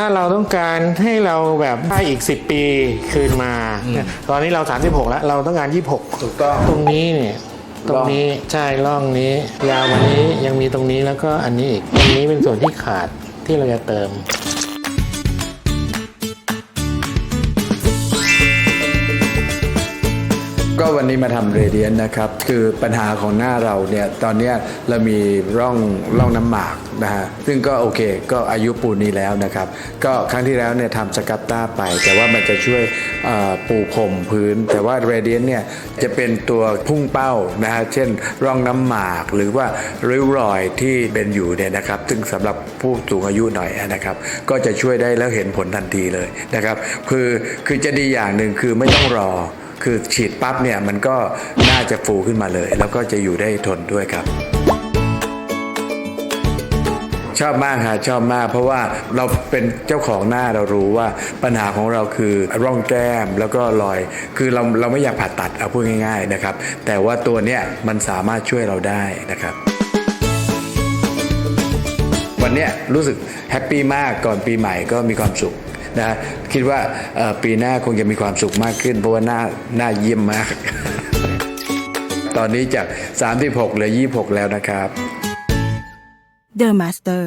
ถ้าเราต้องการให้เราแบบได้อีก 10 ปีคืนมาตอนนี้เรา 36 แล้ว เราต้องการ 26 ถูกต้อง ตรงนี้เนี่ยตรงนี้ใช่ร่องนี้ ยาวกวันนี้ยังมีตรงนี้แล้วก็อันนี้อีกตรงนี้เป็นส่วนที่ขาดที่เราจะเติม วันนี้มาทำเรเดียนนะครับ คือปัญหาของหน้าเราเนี่ยตอนนี้เรามีร่องร่องน้ำหมากนะฮะซึ่งก็โอเคก็อายุปูนี้แล้วนะครับ ก็ครั้งที่แล้วเนี่ยทำสกับต้าไป แต่ว่ามันจะช่วยปูพรมพื้น แต่ว่าเรเดียนเนี่ยจะเป็นตัวพุ่งเป้านะฮะเช่นร่องน้ำหมากหรือว่าริ้วรอยที่เป็นอยู่เนี่ยนะครับซึ่งสำหรับผู้สูงอายุหน่อยนะครับ ก็จะช่วยได้แล้วเห็นผลทันทีเลยนะครับ คือคือจะดีอย่างหนึ่งคือไม่ต้องรอ คือฉีดปั๊บเนี่ยมันก็น่าจะฟูขึ้นมาเลย แล้วก็จะอยู่ได้ทนด้วยครับ ชอบมากค่ะชอบมาก เพราะว่าเราเป็นเจ้าของหน้าเรารู้ว่าปัญหาของเราคือร่องแก้มแล้วก็รอย คือเราเราไม่อยากผ่าตัดเอาพูดง่าย ๆนะครับ แต่ว่าตัวเนี้ยมันสามารถช่วยเราได้นะครับวันเนี้ยรู้สึกแฮปปี้มากก่อนปีใหม่ก็มีความสุข นะคิดว่าปีหน้าคงจะมีความสุขมากขึ้น เพราะว่าหน้าหน้าเยี่ยมมาก ตอนนี้จาก 36เหลือ 26 แล้วนะครับ The Master